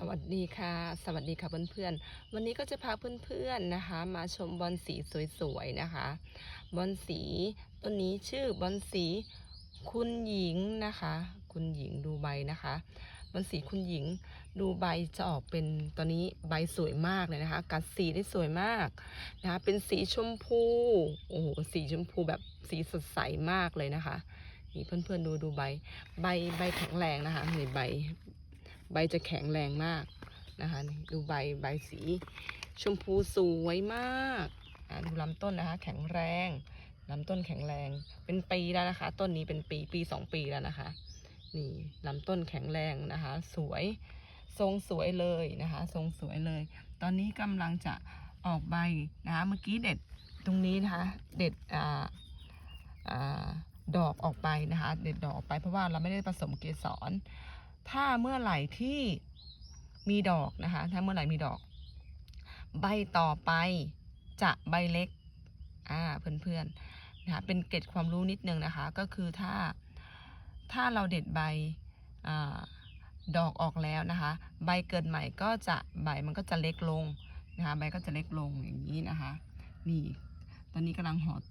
สวัสดีค่ะ สวัสดีค่ะเพื่อนๆ วันนี้ก็จะพาเพื่อนๆนะคะ มาชมบอลสีสวยๆนะคะ บอลสีต้นนี้ชื่อบอลสีคุณหญิงนะคะ คุณหญิงดูใบนะคะ บอลสีคุณหญิงดูใบจะออกเป็นตอนนี้ใบสวยมากเลยนะคะ กัดสีได้สวยมากนะคะ เป็นสีชมพูโอ้โหสีชมพูแบบสีสดใสมากเลยนะคะนี่เพื่อนๆดูดูใบ ใบใบแข็งแรงนะคะนี่ใบ ใบจะแข็งแรงมากนะคะดูใบใบสีชมพูสวยมากดูลำต้นนะคะ แข็งแรงลำต้นแข็งแรง เป็นปีแล้วนะคะ ต้นนี้เป็นปีปีสองปีแล้วนะคะ นี่ลำต้นแข็งแรงนะคะ สวยทรงสวยเลยนะคะ ทรงสวยเลย ตอนนี้กำลังจะออกใบนะคะ เมื่อกี้เด็ดตรงนี้นะคะ เด็ดอ่าอ่าดอกออกไปนะคะ เด็ดดอกออกไปเพราะว่าเราไม่ได้ผสมเกสร ถ้าเมื่อไหร่ที่มีดอกนะคะ ถ้าเมื่อไหร่มีดอก ใบต่อไปจะใบเล็ก อ่าเพื่อนๆนะคะเป็นเกร็ดความรู้นิดนึงนะคะ ก็คือถ้าถ้าเราเด็ดใบอดอกออกแล้วนะคะ ใบเกิดใหม่ก็จะใบมันก็จะเล็กลงนะคะใบก็จะเล็กลงอย่างนี้นะคะ นี่ ตอนนี้กำลังหอด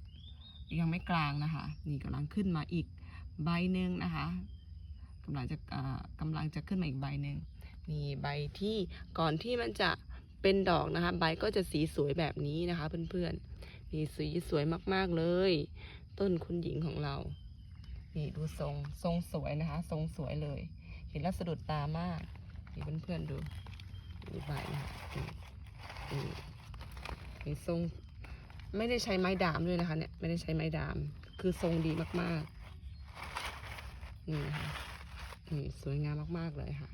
ยังไม่กลางนะคะ นี่กำลังขึ้นมาอีกใบหนึ่งนะคะ ลังจะอ่ากำลังจะขึ้นมาอีกใบหนึ่งนี่ใบที่ก่อนที่มันจะเป็นดอกนะคะ ใบก็จะสีสวยแบบนี้นะคะ เพื่อนๆนี่สีสวยมากๆเลย ต้นคุณหญิงของเรา นี่ดูทรงทรงสวยนะคะ ทรงสวยเลย เห็นแล้วสะดุดตามากนี่เพื่อนๆดูดูใบนะคะนี่นี่นี่ทรงไม่ได้ใช้ไม้ดามด้วยนะคะเนี่ยไม่ได้ใช้ไม้ดาม คือทรงดีมากๆนี่นะคะ นี่สวยงามมาก ๆ เลยค่ะ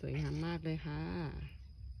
สวยงามมากเลยค่ะ